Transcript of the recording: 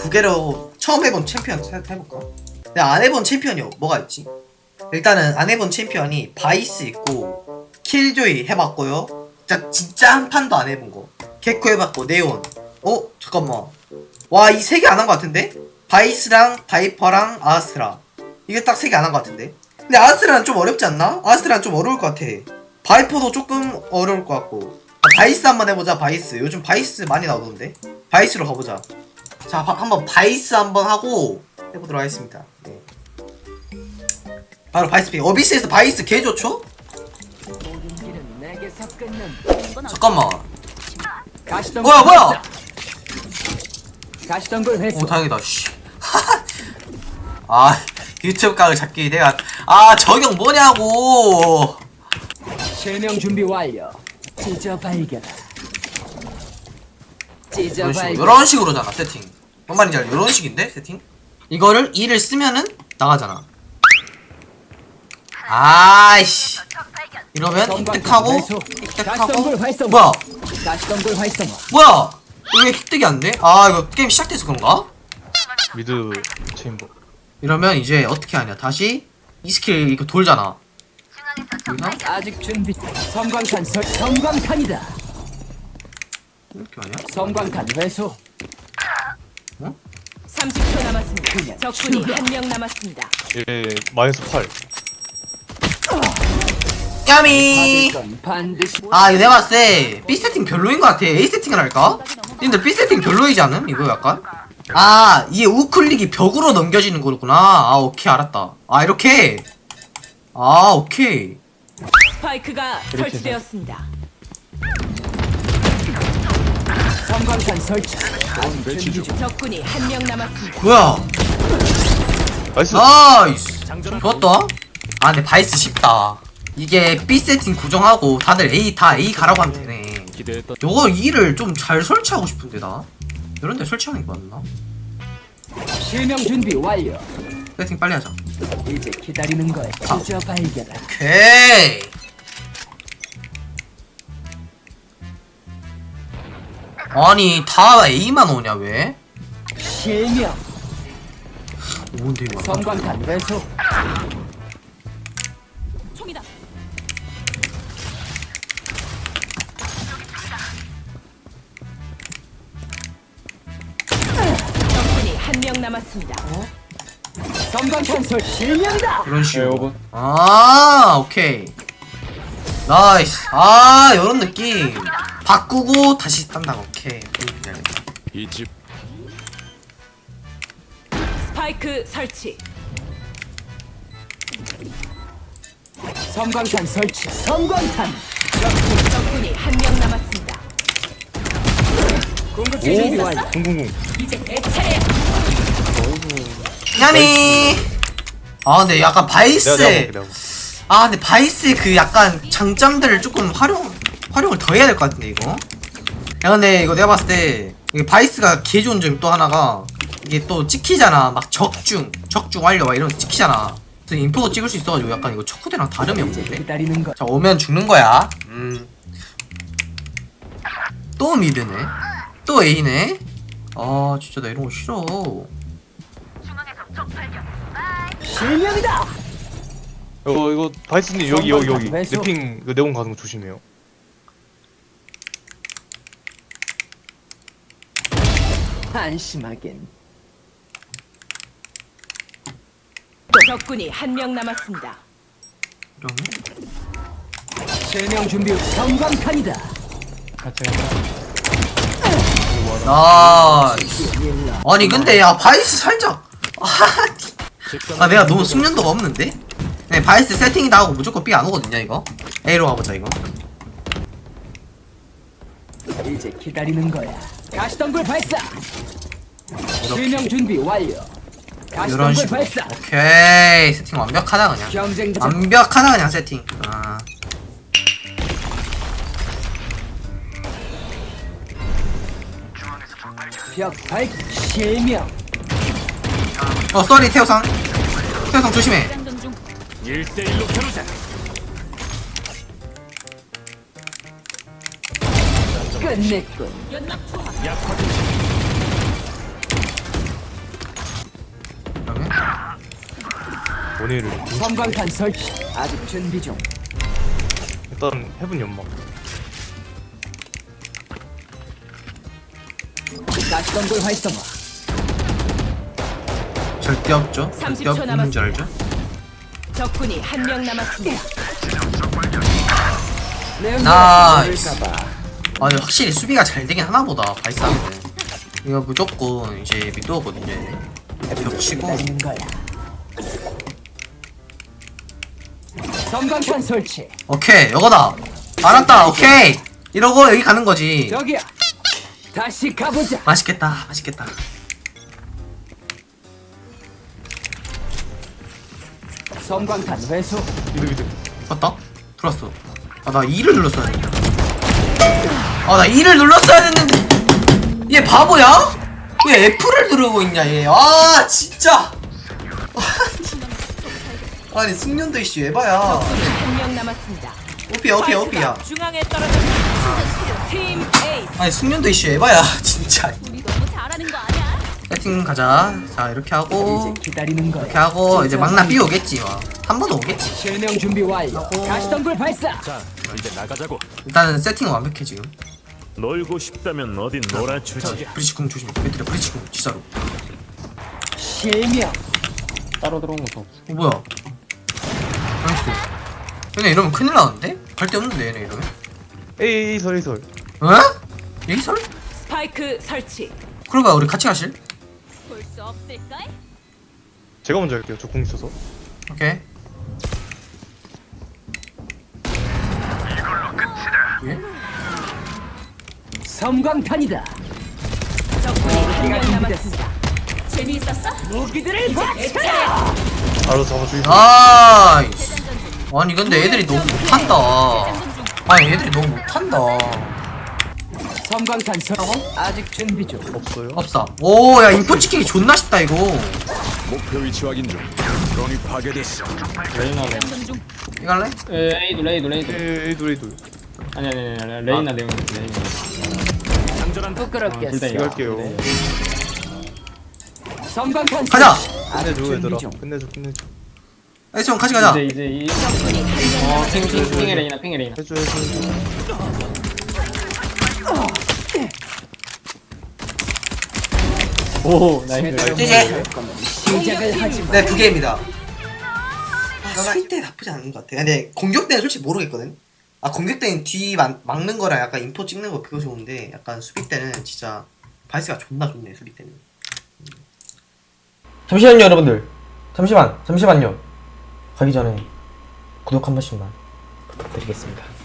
부계로 처음 해본 챔피언 해- 해볼까? 내가 안 해본 챔피언이 뭐가 있지? 일단은 안 해본 챔피언이 바이스 있고 킬조이 해봤고요. 진짜 진짜 한 판도 안 해본 거. 개코 해봤고 네온. 어 잠깐만. 와 이 세 개 안 한 거 같은데? 바이스랑 바이퍼랑 아스트라. 이게 딱 세 개 안 한 거 같은데? 근데 아스트라는 좀 어렵지 않나? 아스트라는 좀 어려울 것 같아. 바이퍼도 조금 어려울 것 같고. 아, 바이스 한번 해보자 바이스. 요즘 바이스 많이 나오던데. 바이스로 가보자. 자 바- 한번 바이스 한번 하고 해보도록 하겠습니다. 네. 바로 바이스 픽. 어비스에서 바이스 개 좋죠? 잠깐만. 뭐야, 걸 뭐야? 가시던 걸오 다행이다. 씨. 아 유튜브 각을 잡기 내가 아 저격 뭐냐고. 실명 준비 완료 찢어 발견 찢어 이런 식으로 발견 이런 식으로잖아 세팅. 뭔 말인지 알죠? 이런 식인데 세팅? 이거를 2를 쓰면은 나가잖아. 아이씨. 이러면 획득하고 활성화 뭐야? 활성화 뭐야? 이거 왜 획득이 안 돼? 아 이거 게임 시작돼서 그런가? 미드 체인버 이러면 이제 어떻게 하냐? 다시 이 스킬 이거 돌잖아. 여기서 아직 준비 섬광탄 설 섬광탄이다 이렇게 하냐? 섬광탄 회수 30초 남았습니다. 적군이. 한 명 남았습니다. 얘 마이너스 8 야미. 반드시 아 이거 내가 봤을 때 B 세팅 별로인 것 같아. A 세팅을 할까? 근데 B 세팅 별로이지 않음? 이거 약간? 아 이게 우클릭이 벽으로 넘겨지는 거구나. 아 오케이 알았다. 아 이렇게. 아 오케이. 스파이크가 설치되었습니다. 섬광탄 설치 아직 준비 중 적군이 한 명 남았습니다. 뭐야? 나이스 나이스. 좋았다. 아 근데 바이스 쉽다. 이게 B 세팅 고정하고 다들 A 다 A 가라고 하면 되네. 기대했던 요거 2를 좀 잘 설치하고 싶은데 나. 이런 데 설치하는 게 맞나? 실명 준비 완료 세팅 빨리 하자. 이제 기다리는 거야 찢어 발견 오케이. 아니 다 A만 오냐 왜? 실명 뭔데 이거? 섬광탄 회수 총이다. 적군이 한 명 남았습니다. 섬광탄 설 실명이다 이런 식으로. 오븐. 아 오케이. 나이스. 아 이런 느낌. 바꾸고 다시 딴다. 오케이. 이집 스파이크 설치. 섬광탄 설치 섬광탄 적군이 한 명 남았습니다. 공급기 준비 완료 000 이제 내 차례야. 야미. 아 근데 약간 바이스. 내가 볼게 내가 볼게 아 근데 바이스의 그 약간 장점들을 조금 활용 활용을 더 해야 될 것 같은데 이거. 야 근데 이거 내가 봤을 때 이게 바이스가 개 좋은 점이 또 하나가 이게 또 찍히잖아. 막 적중, 적중 완료 막 이런 거 찍히잖아. 그래서 인포도 찍을 수 있어가지고 약간 이거 척후대랑 다름이 없는데. 자 오면 죽는 거야. 음. 또 미드네. 또 A네. 아 진짜 나 이런 거 싫어. 실명이다 이거 이거 바이스님 여기 여기 여기? 랩핑 그 네온 가는 거 조심해요 한심하긴. 적군이 한 명 남았습니다. 이러면 실명 준비 섬광탄이다. 나 아니 근데 야 바이스 살짝. 아 내가 너무 숙련도가 없는데? 네 바이스 세팅이다 하고 무조건 B 안 오거든요 이거. A로 가보자 이거. 이제 기다리는 거야 가시덤불 발사! 실명 준비 완료. 이런 가시덤불 식으로. 발사! 오케이. 세팅 완벽하다 그냥. 경쟁자 완벽하다 그냥 세팅. 아. 벽 발 실명. 어 쏘리 태우상. 태우상 조심해. 장전 중. 1대1로 겨루자 끝냈군. 본회를 섬광탄 설치. 아직 준비 중. 일단 해븐 연막 가시덤불 활성화. 절대 없죠? 절대 30초 없는 줄 알죠? 적군이 한 명 남았습니다. 내 나. 아 근데 확실히 수비가 잘 되긴 하나 보다 바이스하는데 이거 무조건 이제 미도거든요 벽 치고. 기다리는 거야. 섬광탄 설치. 오케이 이거다. 알았다 오케이. 이러고 여기 가는 거지. 여기야. 다시 가보자. 맛있겠다 맛있겠다. 섬광탄 회수. 미드 미드. 맞다? 들어왔어. 아 나 2를 눌렀어야 했는데 아나 2를 눌렀어야 됐는데 얘 바보야? 왜 F를 누르고 있냐 얘아 진짜 아니 숙련도 이씨 에바야 적군이 한명 남았습니다. 오피야 오피야 오피야 스파이크가 중앙에 떨어졌습니다. 팀 에이스. 아니 숙련도 이씨 에바야 진짜 우리 너무 잘하는 거 아니야? 세팅 가자 자 이렇게 하고 이제 기다리는 거야. 이렇게 하고 이제 막나 B 오겠지 한 번 오겠지 실명 준비 완료. 가시덤불 발사. 자, 이제 나가자고. 일단은 세팅은 완벽해 지금 놀고 싶다면 어딘 놀아주지. 브리치 궁 조심해 배트려 브리치 궁 진짜로 실명. 어 뭐야 나이스 얘네 이러면 큰일 나는데? 갈 데 없는데 얘네 이러면 에이 설 에이 설 어? 여기 설? 스파이크 설치. 그러가 우리 같이 가실? 볼 수 없을까? 제가 먼저 할게요 저궁 있어서 오케이 섬광탄이다. 적군이 한명 남았습니다. 재미있었어? 무기들을 봐. 내 차례. 바로 잡아주기 나이스 아니 근데 애들이 너무 못한다 아니 애들이 너무 못한다 섬광탄 설치. 아직 준비 중. 없어요 없어 오야 인포 찍히기 존나 쉽다 이거 목표 위치 확인 중. 드론이 파괴됐어. 이거 할래? 레이도 레이도 레이도 에이 에이 에이 아니 아니 아니 레이나 레이나 레이나. 부끄럽겠어. 둘다 이거 할게요 섬광탄 가자! 설치. 아직 끝내줘 얘들아 중. 끝내줘 끝내줘 나이스 형 같이 가자 이제 이제 이 적군이 한명 어, 남았습니다. 핑, 레이나 레이나 해줘 해줘 해줘 오 나이스 하지 마. 네, 두 개입니다. 아, 수비 때 나쁘지 않은 것 같아. 근데 공격 때는 솔직히 모르겠거든. 아, 공격 때는 뒤 막, 막는 거랑 약간 인포 찍는 거 그거 좋은데, 약간 수비 때는 진짜 바이스가 존나 좋네, 수비 때는. 잠시만요 여러분들. 잠시만 잠시만요. 가기 전에 구독 한 번씩만 부탁드리겠습니다